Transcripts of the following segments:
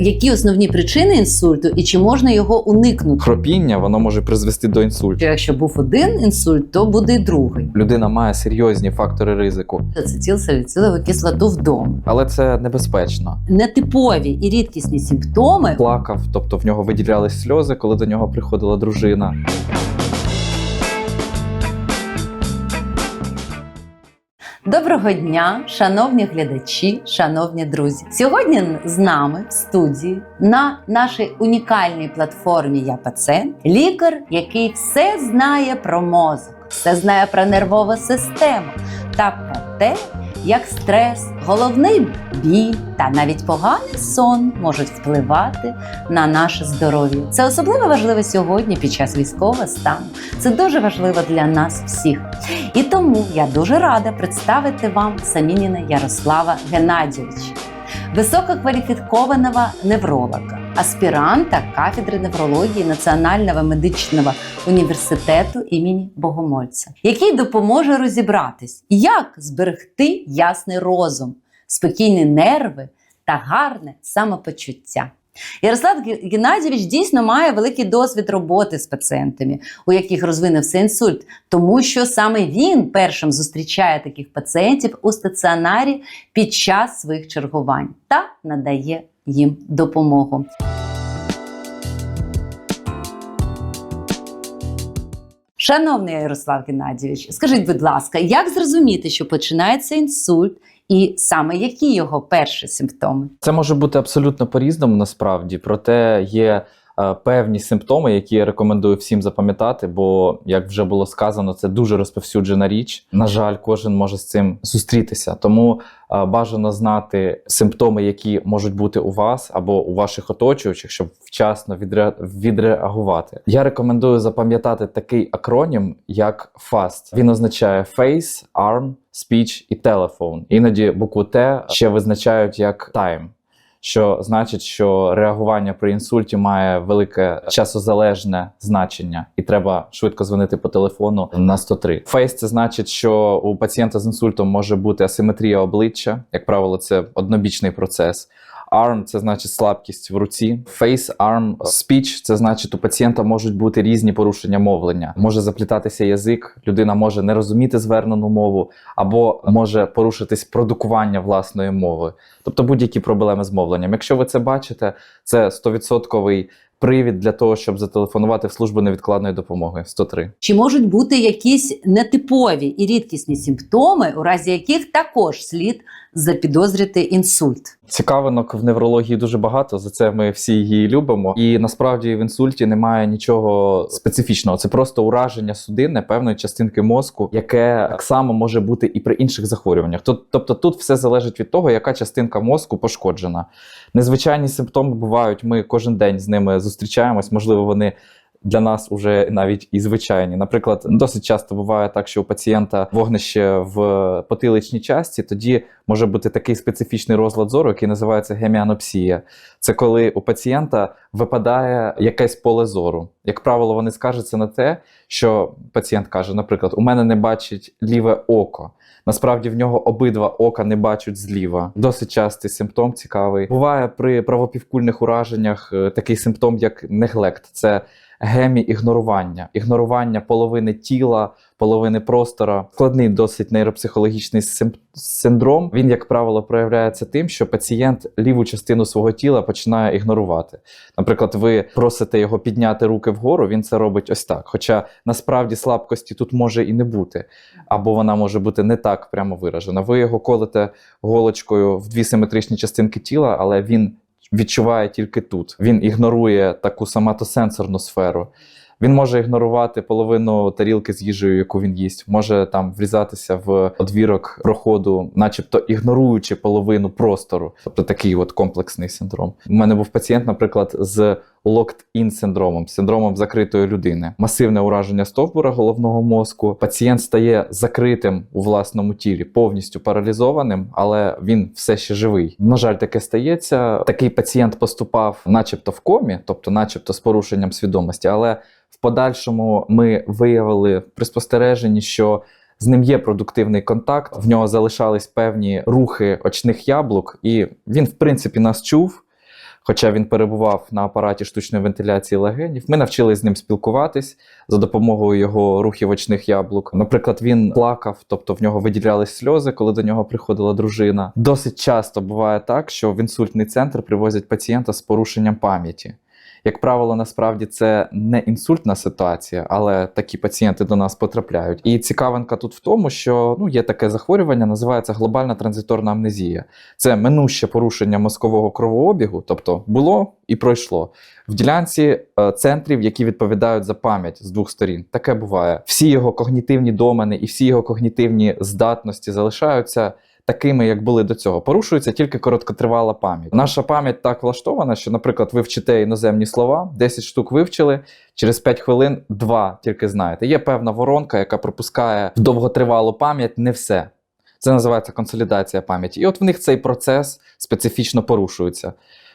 Які основні причини інсульту і чи можна його уникнути? Хропіння воно може призвести до інсульту. Якщо був один інсульт, то буде й другий. Людина має серйозні фактори ризику, Ацетилсаліцилову кислоту вдома. але це небезпечно. Нетипові і рідкісні симптоми Плакав, тобто в нього виділялись сльози, коли до нього приходила дружина. Доброго дня, шановні глядачі, шановні друзі. Сьогодні з нами в студії на нашій унікальній платформі Я пацієнт лікар, який все знає про мозок, все знає про нервову систему та про те, як стрес, головний біль та навіть поганий сон можуть впливати на наше здоров'я. Це особливо важливо сьогодні під час військового стану. Це дуже важливо для нас всіх. І тому я дуже рада представити вам Самініна Ярослава Геннадійовича, висококваліфікованого невролога, аспіранта кафедри неврології Національного медичного університету імені Богомольця, який допоможе розібратись, як зберегти ясний розум, спокійні нерви та гарне самопочуття. Ярослав Геннадійович дійсно має великий досвід роботи з пацієнтами, у яких розвинувся інсульт, тому що саме він першим зустрічає таких пацієнтів у стаціонарі під час своїх чергувань та надає їм допомогу. Шановний Ярослав Геннадійович, скажіть, будь ласка, як зрозуміти, що починається інсульт, і саме які його перші симптоми? Це може бути абсолютно по-різному насправді, проте є певні симптоми, які я рекомендую всім запам'ятати, бо, як вже було сказано, це дуже розповсюджена річ. На жаль, кожен може з цим зустрітися. Тому е, бажано знати симптоми, які можуть бути у вас або у ваших оточуючих, щоб вчасно відре... відреагувати. Я рекомендую запам'ятати такий акронім, як FAST. Він означає Face, Arm, Speech і Telephone. Іноді букву Т ще визначають як Time. Що значить, що реагування при інсульті має велике часозалежне значення, і треба швидко дзвонити по телефону на 103. Фейс це значить, що у пацієнта з інсультом може бути асиметрія обличчя. Як правило, це однобічний процес. Arm – це значить слабкість в руці. Face, arm, speech – це значить, у пацієнта можуть бути різні порушення мовлення. Може заплітатися язик, людина може не розуміти звернену мову, або може порушитись продукування власної мови. Тобто будь-які проблеми з мовленням. Якщо ви це бачите, це 100% привід для того, щоб зателефонувати в службу невідкладної допомоги 103. Чи можуть бути якісь нетипові і рідкісні симптоми, у разі яких також слід запідозрити інсульт? Цікавинок в неврології дуже багато. За це ми всі її любимо. І насправді в інсульті немає нічого специфічного. Це просто ураження судини певної частинки мозку, яке так само може бути і при інших захворюваннях. Тобто тут все залежить від того, яка частинка мозку пошкоджена. Незвичайні симптоми бувають. Ми кожен день з ними зустрічаємось. Можливо, вони. Для нас уже навіть і звичайні. Наприклад, досить часто буває так, що у пацієнта вогнище в потиличній часті, тоді може бути такий специфічний розлад зору, який називається геміанопсія. Це коли у пацієнта випадає якесь поле зору. Як правило, вони скаржаться на те, що пацієнт каже: наприклад, у мене не бачить ліве око. Насправді в нього обидва ока не бачать зліва. Досить частий симптом цікавий. Буває при правопівкульних ураженнях е, такий симптом, як неглект. Це гемі-ігнорування, ігнорування половини тіла, половини простора. Складний досить нейропсихологічний синдром. Він, як правило, проявляється тим, що пацієнт ліву частину свого тіла починає ігнорувати. Наприклад, ви просите його підняти руки вгору, він це робить ось так. Хоча насправді слабкості тут може і не бути, або вона може бути не так прямо виражена. Ви його колите голочкою в дві симетричні частинки тіла, але він відчуває тільки тут. Він ігнорує таку соматосенсорну сферу. Він може ігнорувати половину тарілки з їжею, яку він їсть, може там врізатися в одвірок проходу, начебто ігноруючи половину простору. Тобто такий от комплексний синдром. У мене був пацієнт, наприклад, з locked-in синдромом, синдромом закритої людини, масивне ураження стовбура головного мозку. Пацієнт стає закритим у власному тілі, повністю паралізованим, але він все ще живий. На жаль, таке стається. Такий пацієнт поступав, начебто, в комі, тобто, начебто, з порушенням свідомості, але в подальшому ми виявили при спостереженні, що з ним є продуктивний контакт, в нього залишались певні рухи очних яблук, і він, в принципі, нас чув. Хоча він перебував на апараті штучної вентиляції легенів, ми навчились з ним спілкуватись за допомогою його рухів очних яблук. Наприклад, він плакав, тобто в нього виділялись сльози, коли до нього приходила дружина. Досить часто буває так, що в інсультний центр привозять пацієнта з порушенням пам'яті. Як правило, насправді це не інсультна ситуація, але такі пацієнти до нас потрапляють. І цікавинка тут в тому, що ну є таке захворювання, називається глобальна транзиторна амнезія. Це минуще порушення мозкового кровообігу, тобто було і пройшло в ділянці е, центрів, які відповідають за пам'ять з двох сторін. Таке буває. Всі його когнітивні домени і всі його когнітивні здатності залишаються. Такими, як були до цього, порушується тільки короткотривала пам'ять. Наша пам'ять так влаштована, що, наприклад, ви вчите іноземні слова, 10 штук вивчили, через 5 хвилин два тільки знаєте. Є певна воронка, яка пропускає в довготривалу пам'ять не все. Це називається консолідація пам'яті. І от в них цей процес специфічно порушується.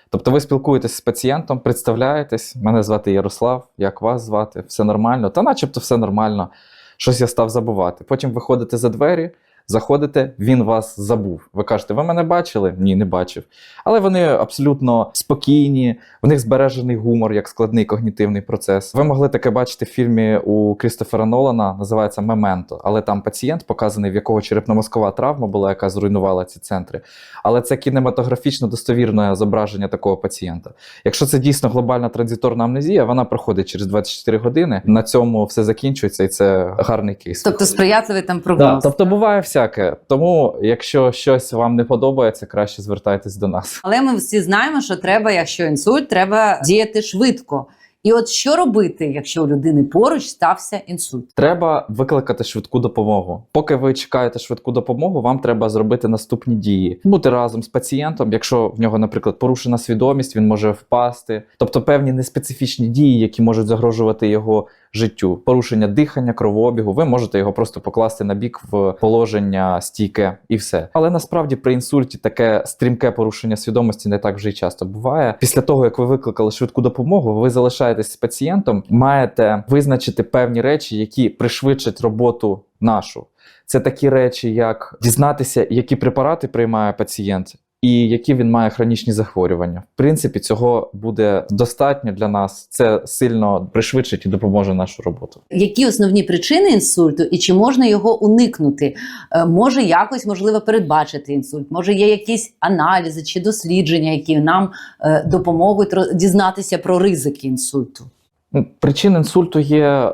Тобто ви спілкуєтесь з пацієнтом, представляєтесь, мене звати Ярослав, як вас звати, все нормально, та начебто все нормально, щось я став забувати. Потім виходите за двері, заходите, він вас забув. Ви кажете, ви мене бачили? Ні, не бачив. Але вони абсолютно спокійні, в них збережений гумор як складний когнітивний процес. Ви могли таке бачити в фільмі у Крістофера Нолана, називається Мементо. Але там пацієнт показаний, в якого черепно-мозкова травма була, яка зруйнувала ці центри. Але це кінематографічно достовірне зображення такого пацієнта. Якщо це дійсно глобальна транзиторна амнезія, вона проходить через 24 години. На цьому все закінчується, і це гарний кейс. Тобто сприятливий там Да, прогноз. тобто буває всяке. Тому, якщо щось вам не подобається, краще звертайтесь до нас. Але ми всі знаємо, що треба, якщо інсульт, треба діяти швидко. І от що робити, якщо у людини поруч стався інсульт? Треба викликати швидку допомогу. Поки ви чекаєте швидку допомогу, вам треба зробити наступні дії: бути разом з пацієнтом. Якщо в нього, наприклад, порушена свідомість, він може впасти. Тобто певні неспецифічні дії, які можуть загрожувати його життю, порушення дихання, кровообігу. Ви можете його просто покласти на бік в положення стійке і все. Але насправді при інсульті таке стрімке порушення свідомості не так вже й часто буває. Після того, як ви викликали швидку допомогу, ви залишаєтесь з пацієнтом, маєте визначити певні речі, які пришвидшать роботу нашу. Це такі речі, як дізнатися, які препарати приймає пацієнт. І які він має хронічні захворювання, в принципі, цього буде достатньо для нас. Це сильно пришвидшить і допоможе нашу роботу. Які основні причини інсульту і чи можна його уникнути? Е, Може якось можливо передбачити інсульт? Може є якісь аналізи чи дослідження, які нам е, допоможуть дізнатися про ризики інсульту? Ну, Причин інсульту є е,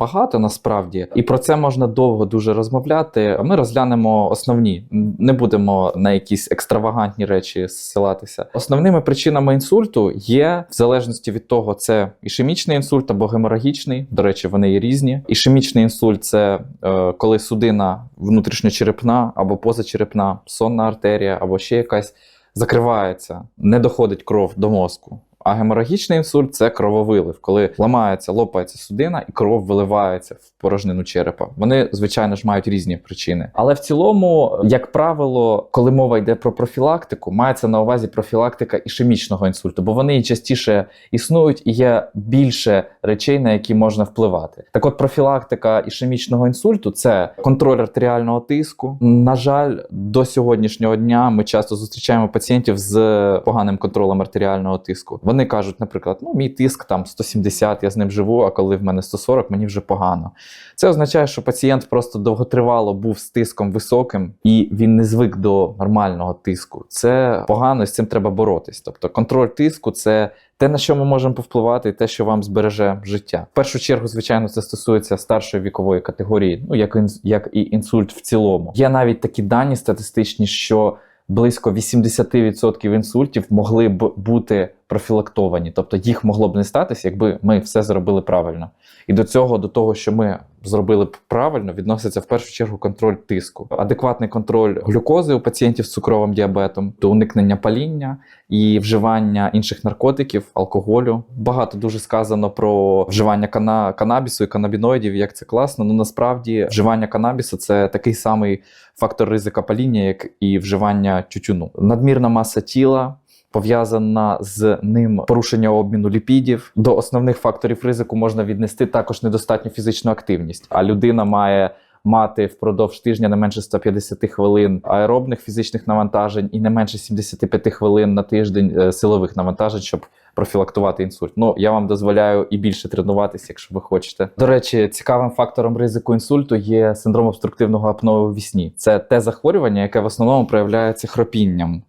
багато насправді, і про це можна довго дуже розмовляти. Ми розглянемо основні, не будемо на якісь екстравагантні речі зсилатися. Основними причинами інсульту є в залежності від того, це ішемічний інсульт або геморагічний. До речі, вони є різні. Ішемічний інсульт це е, коли судина внутрішньочерепна або позачерепна, сонна артерія або ще якась закривається, не доходить кров до мозку. А геморагічний інсульт це крововилив, коли ламається, лопається судина і кров виливається в порожнину черепа. Вони, звичайно ж, мають різні причини. Але в цілому, як правило, коли мова йде про профілактику, мається на увазі профілактика ішемічного інсульту, бо вони частіше існують і є більше речей, на які можна впливати. Так от, профілактика ішемічного інсульту це контроль артеріального тиску. На жаль, до сьогоднішнього дня ми часто зустрічаємо пацієнтів з поганим контролем артеріального тиску. Вони кажуть, наприклад, ну мій тиск там 170, я з ним живу, а коли в мене 140, мені вже погано. Це означає, що пацієнт просто довготривало був з тиском високим і він не звик до нормального тиску. Це погано, і з цим треба боротись. Тобто контроль тиску це. Те, на що ми можемо повпливати, і те, що вам збереже життя. В першу чергу, звичайно, це стосується старшої вікової категорії, ну як, як і інсульт в цілому. Є навіть такі дані статистичні, що близько 80% інсультів могли б бути профілактовані, тобто їх могло б не статися, якби ми все зробили правильно. І до цього, до того, що ми зробили б правильно, відноситься в першу чергу контроль тиску, адекватний контроль глюкози у пацієнтів з цукровим діабетом, до уникнення паління і вживання інших наркотиків, алкоголю. Багато дуже сказано про вживання кана- канабісу і канабіноїдів, як це класно. Ну насправді вживання канабісу це такий самий фактор ризика паління, як і вживання тютюну. Надмірна маса тіла. Пов'язана з ним порушення обміну ліпідів. До основних факторів ризику можна віднести також недостатню фізичну активність. А людина має мати впродовж тижня не менше 150 хвилин аеробних фізичних навантажень і не менше 75 хвилин на тиждень е, силових навантажень, щоб профілактувати інсульт. Ну я вам дозволяю і більше тренуватися, якщо ви хочете. До речі, цікавим фактором ризику інсульту є синдром обструктивного апної у вісні. Це те захворювання, яке в основному проявляється хропінням.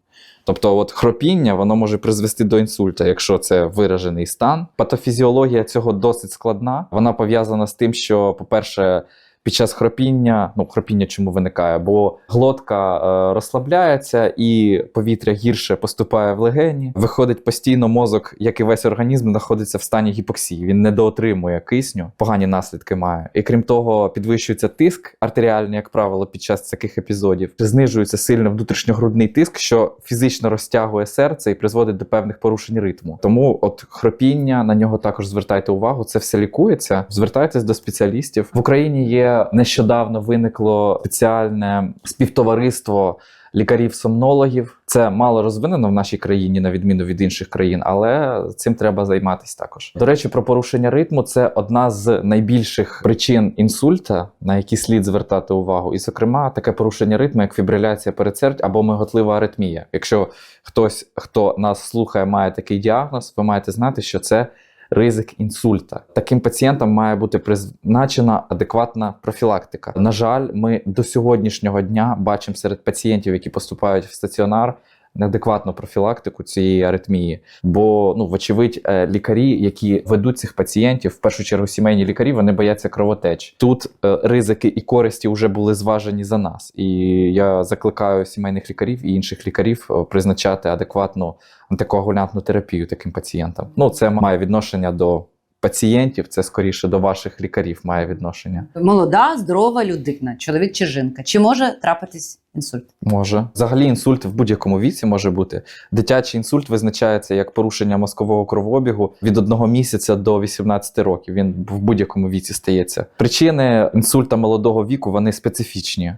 Тобто, от хропіння воно може призвести до інсульта, якщо це виражений стан. Патофізіологія цього досить складна. Вона пов'язана з тим, що, по-перше, під час хропіння, ну хропіння чому виникає? Бо глотка е, розслабляється і повітря гірше поступає в легені. Виходить постійно мозок, як і весь організм, знаходиться в стані гіпоксії. Він недоотримує кисню, погані наслідки має. І крім того, підвищується тиск артеріальний, як правило, під час таких епізодів. Знижується сильно внутрішньогрудний тиск, що фізично розтягує серце і призводить до певних порушень ритму. Тому, от хропіння на нього також звертайте увагу. Це все лікується. Звертайтесь до спеціалістів. В Україні є нещодавно виникло спеціальне співтовариство лікарів-сомнологів. Це мало розвинено в нашій країні, на відміну від інших країн, але цим треба займатися також. До речі, про порушення ритму це одна з найбільших причин інсульта, на які слід звертати увагу. І, зокрема, таке порушення ритму, як фібриляція передсердь або миготлива аритмія. Якщо хтось, хто нас слухає, має такий діагноз, ви маєте знати, що це ризик інсульта. Таким пацієнтам має бути призначена адекватна профілактика. На жаль, ми до сьогоднішнього дня бачимо серед пацієнтів, які поступають в стаціонар. Неадекватну профілактику цієї аритмії, бо ну вочевидь, е, лікарі, які ведуть цих пацієнтів, в першу чергу сімейні лікарі, вони бояться кровотеч. Тут е, ризики і користі вже були зважені за нас, і я закликаю сімейних лікарів і інших лікарів е, призначати адекватну антикоагулянтну терапію таким пацієнтам. Ну це має відношення до пацієнтів, це скоріше до ваших лікарів має відношення. Молода, здорова людина, чоловік чи жінка. Чи може трапитись інсульт? Може. Взагалі інсульт в будь-якому віці може бути. Дитячий інсульт визначається як порушення мозкового кровообігу від одного місяця до 18 років. Він в будь-якому віці стається. Причини інсульта молодого віку вони специфічні.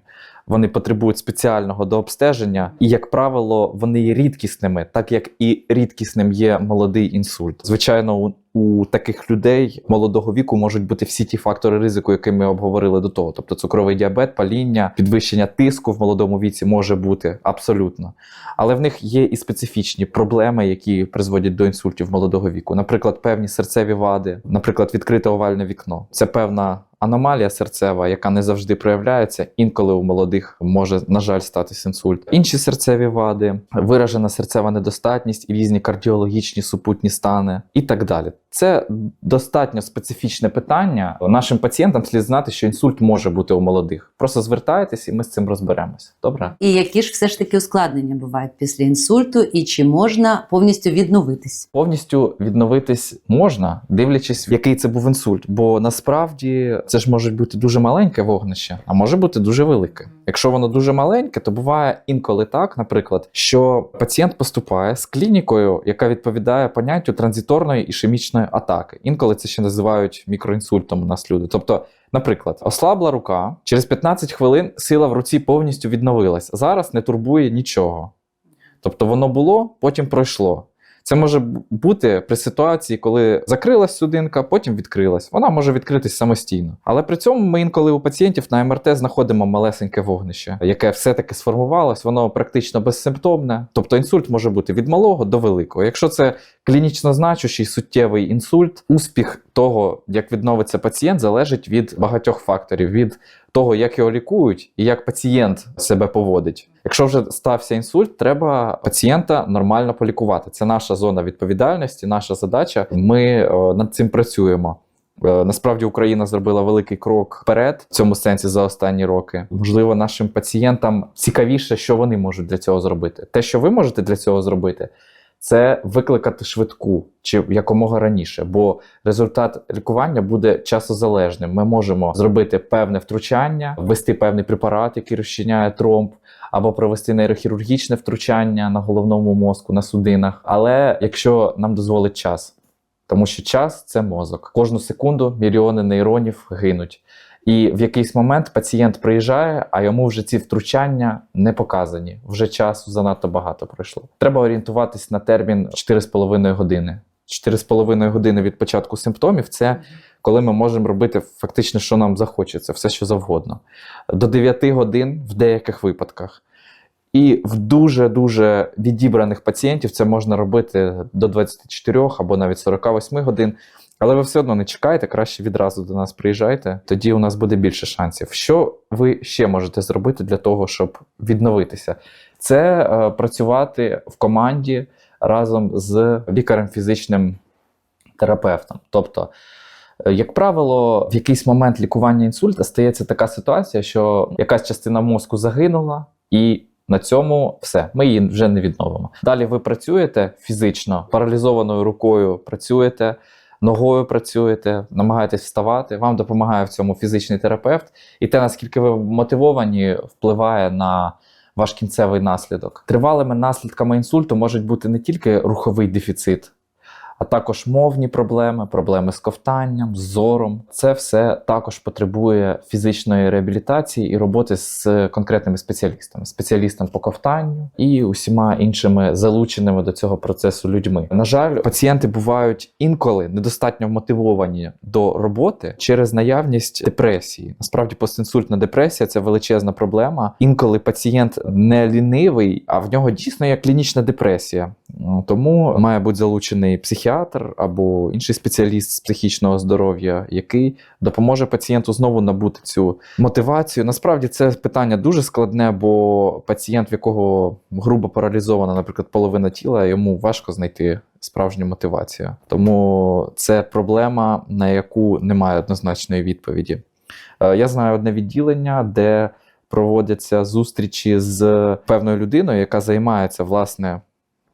Вони потребують спеціального дообстеження, і, як правило, вони є рідкісними, так як і рідкісним є молодий інсульт. Звичайно, у, у таких людей молодого віку можуть бути всі ті фактори ризику, які ми обговорили до того. Тобто цукровий діабет, паління, підвищення тиску в молодому віці може бути абсолютно. Але в них є і специфічні проблеми, які призводять до інсультів молодого віку. Наприклад, певні серцеві вади, наприклад, відкрите овальне вікно. Це певна аномалія серцева, яка не завжди проявляється. Інколи у молодих може, на жаль, статись інсульт. Інші серцеві вади, виражена серцева недостатність і різні кардіологічні супутні стани і так далі. Це достатньо специфічне питання. Нашим пацієнтам слід знати, що інсульт може бути у молодих. Просто звертайтесь, і ми з цим розберемося. Добре? І які ж все ж таки ускладнення бувають після інсульту, і чи можна повністю відновитись? Повністю відновитись можна, дивлячись, який це був інсульт. Бо насправді це ж може бути дуже маленьке вогнище, а може бути дуже велике. Якщо воно дуже маленьке, то буває інколи так, наприклад, що пацієнт поступає з клінікою, яка відповідає поняттю транзиторної ішемічної атаки. Інколи це ще називають мікроінсультом у нас люди. Тобто. Наприклад, ослабла рука, через 15 хвилин сила в руці повністю відновилась. Зараз не турбує нічого. Тобто воно було, потім пройшло. Це може бути при ситуації, коли закрилась судинка, потім відкрилась. Вона може відкритись самостійно. Але при цьому ми інколи у пацієнтів на МРТ знаходимо малесеньке вогнище, яке все-таки сформувалось, воно практично безсимптомне. Тобто інсульт може бути від малого до великого. Якщо це клінічно значущий суттєвий інсульт, успіх того, як відновиться пацієнт, залежить від багатьох факторів. від того, як його лікують і як пацієнт себе поводить. Якщо вже стався інсульт, треба пацієнта нормально полікувати. Це наша зона відповідальності, наша задача. Ми е, над цим працюємо. Е, Насправді Україна зробила великий крок вперед в цьому сенсі за останні роки. Можливо, нашим пацієнтам цікавіше, що вони можуть для цього зробити. Те, що ви можете для цього зробити, це викликати швидку чи якомога раніше, бо результат лікування буде часозалежним. Ми можемо зробити певне втручання, ввести певний препарат, який розчиняє тромб, або провести нейрохірургічне втручання на головному мозку, на судинах. Але якщо нам дозволить час, тому що час це мозок. Кожну секунду мільйони нейронів гинуть. І в якийсь момент пацієнт приїжджає, а йому вже ці втручання не показані. Вже часу занадто багато пройшло. Треба орієнтуватись на термін 4,5 години. 4,5 години від початку симптомів це коли ми можемо робити фактично, що нам захочеться, все що завгодно. До 9 годин в деяких випадках. І в дуже-дуже відібраних пацієнтів це можна робити до 24 або навіть 48 годин. Але ви все одно не чекайте, краще відразу до нас приїжджайте, тоді у нас буде більше шансів. Що ви ще можете зробити для того, щоб відновитися? Це е, працювати в команді разом з лікарем-фізичним терапевтом. Тобто, е, як правило, в якийсь момент лікування інсульта стається така ситуація, що якась частина мозку загинула, і на цьому все, ми її вже не відновимо. Далі ви працюєте фізично, паралізованою рукою працюєте, ногою працюєте, намагаєтесь вставати. Вам допомагає в цьому фізичний терапевт, і те, наскільки ви мотивовані, впливає на ваш кінцевий наслідок. Тривалими наслідками інсульту можуть бути не тільки руховий дефіцит, а також мовні проблеми, проблеми з ковтанням, з зором. Це все також потребує фізичної реабілітації і роботи з конкретними спеціалістами, спеціалістом по ковтанню і усіма іншими залученими до цього процесу людьми. На жаль, пацієнти бувають інколи недостатньо мотивовані до роботи через наявність депресії. Насправді, постінсультна депресія це величезна проблема. Інколи пацієнт не лінивий, а в нього дійсно є клінічна депресія. Ну, Тому має бути залучений психіатр або інший спеціаліст з психічного здоров'я, який допоможе пацієнту знову набути цю мотивацію. Насправді це питання дуже складне, бо пацієнт, в якого грубо паралізована, наприклад, половина тіла, йому важко знайти справжню мотивацію. Тому це проблема, на яку немає однозначної відповіді. Е, Я знаю одне відділення, де проводяться зустрічі з певною людиною, яка займається власне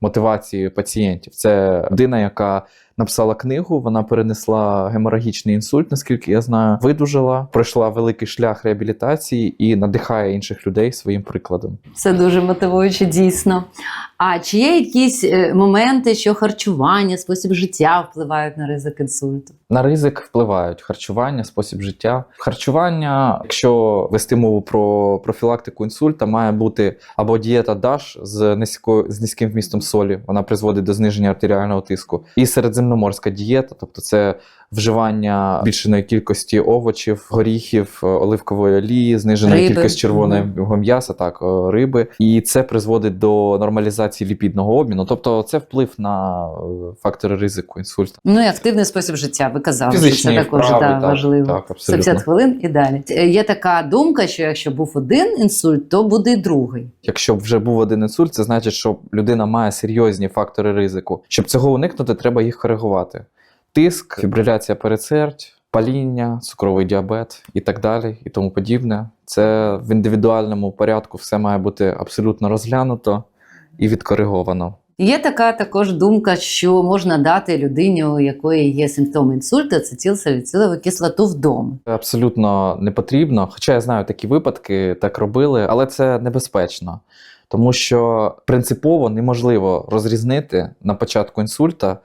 мотивацією пацієнтів. Це людина, яка написала книгу, вона перенесла геморагічний інсульт, наскільки я знаю, видужала, пройшла великий шлях реабілітації і надихає інших людей своїм прикладом. Це дуже мотивуюче, дійсно. А чи є якісь е, моменти, що харчування, спосіб життя впливають на ризик інсульту? На ризик впливають харчування, спосіб життя. Харчування, якщо вести мову про профілактику інсульта, має бути або дієта DASH з низькою з низьким вмістом солі, вона призводить до зниження артеріального тиску, і середземноморська дієта, тобто це вживання збільшеної кількості овочів, горіхів, е, оливкової олії, знижена Риби. кількість червоного м'яса, так е, риби, і це призводить до нормалізації ліпідного обміну. Тобто, це вплив на е, фактори ризику інсульту. Ну і активний спосіб життя. Ви казали, що це також вправи, да, так, важливо. так, абсолютно. 150 хвилин і далі. Є така думка, що якщо був один інсульт, то буде й другий. Якщо вже був один інсульт, це значить, що людина має серйозні фактори ризику. Щоб цього уникнути, треба їх коригувати: тиск, фібриляція передсердь, паління, цукровий діабет і так далі, і тому подібне. Це в індивідуальному порядку все має бути абсолютно розглянуто і відкориговано. Є така також думка, що можна дати людині, у якої є симптоми інсульту, ацетилсаліцилову кислоту вдома. Абсолютно не потрібно. Хоча я знаю такі випадки, так робили, але це небезпечно. Тому що принципово неможливо розрізнити на початку інсульта,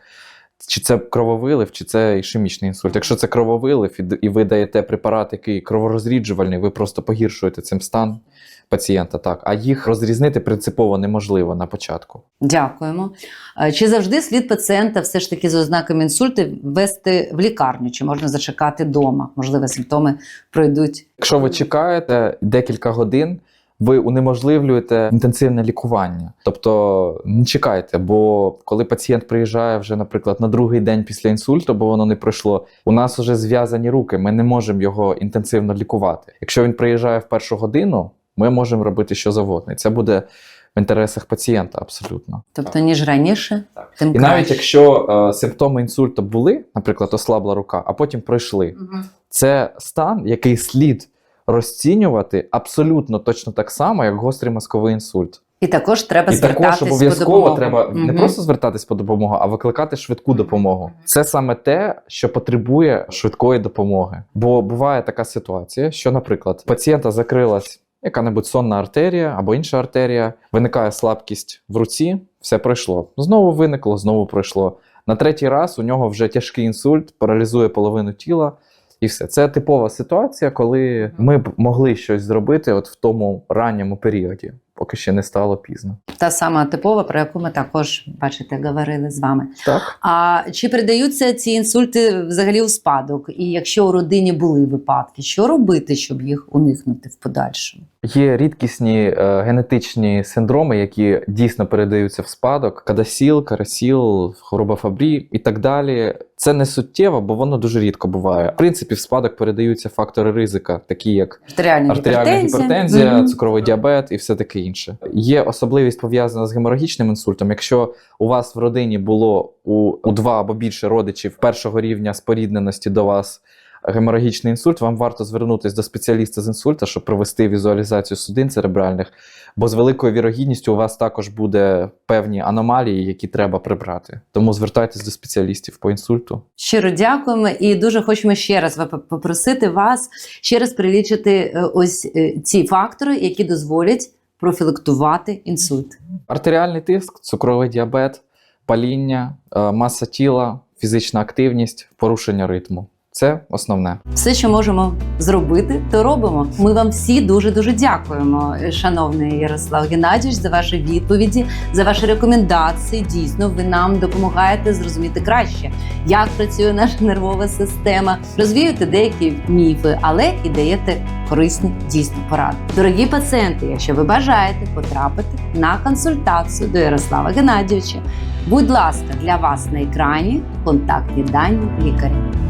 чи це крововилив, чи це ішемічний інсульт. Якщо це крововилив, і ви даєте препарат, який кроворозріджувальний, ви просто погіршуєте цим стан пацієнта. Так, а їх розрізнити принципово неможливо на початку. Дякуємо. Е, Чи завжди слід пацієнта все ж таки з ознаками інсульту вести в лікарню? Чи можна зачекати вдома? Можливо, симптоми пройдуть. Якщо ви чекаєте декілька годин, ви унеможливлюєте інтенсивне лікування. Тобто не чекайте, бо коли пацієнт приїжджає вже, наприклад, на другий день після інсульту, бо воно не пройшло, у нас вже зв'язані руки, ми не можемо його інтенсивно лікувати. Якщо він приїжджає в першу годину, ми можемо робити що завгодно. І це буде в інтересах пацієнта абсолютно. Тобто, ніж раніше, Так. тим І краще. навіть якщо е, симптоми інсульту були, наприклад, ослабла рука, а потім пройшли, Мгм. це стан, який слід розцінювати абсолютно точно так само, як гострий мозковий інсульт. І також треба І звертатись також по обов'язково допомогу. треба не просто звертатись по допомогу, а викликати швидку допомогу. Це саме те, що потребує швидкої допомоги. Бо буває така ситуація, що, наприклад, пацієнта закрилась яка-небудь сонна артерія або інша артерія, виникає слабкість в руці, все пройшло. Знову виникло, знову пройшло. На третій раз у нього вже тяжкий інсульт, паралізує половину тіла. І все. Це типова ситуація, коли ми б могли щось зробити от в тому ранньому періоді. поки ще не стало пізно. Та сама типова, про яку ми також бачите, говорили з вами. Так. А чи передаються ці інсульти взагалі у спадок? І якщо у родині були випадки, що робити, щоб їх уникнути в подальшому? Є рідкісні е, генетичні синдроми, які дійсно передаються в спадок: кадасіл, карасіл, хвороба Фабрі і так далі. Це не суттєво, бо воно дуже рідко буває. В принципі, в спадок передаються фактори ризика, такі як Артеріальна, артеріальна гіпертензія, гіпертензія, Мгм. цукровий діабет і все таке інше. Є особливість пов'язана з геморагічним інсультом. Якщо у вас в родині було у, у два або більше родичів першого рівня спорідненості до вас геморагічний інсульт, вам варто звернутися до спеціаліста з інсульта, щоб провести візуалізацію судин церебральних, бо з великою вірогідністю у вас також буде певні аномалії, які треба прибрати. Тому звертайтесь до спеціалістів по інсульту. Щиро дякуємо і дуже хочемо ще раз попросити вас ще раз прилічити е, ось е, ці фактори, які дозволять профілактувати інсульт. Артеріальний тиск, цукровий діабет, паління, е, маса тіла, фізична активність, порушення ритму. Це основне. Все, що можемо зробити, то робимо. Ми вам всі дуже дуже дякуємо, шановний Ярослав Геннадійович, за ваші відповіді, за ваші рекомендації. Дійсно, ви нам допомагаєте зрозуміти краще, як працює наша нервова система, розвіюєте деякі міфи, але і даєте корисні дійсно поради. Дорогі пацієнти, якщо ви бажаєте потрапити на консультацію до Ярослава Геннадійовича, будь ласка, для вас на екрані контактні дані лікаря.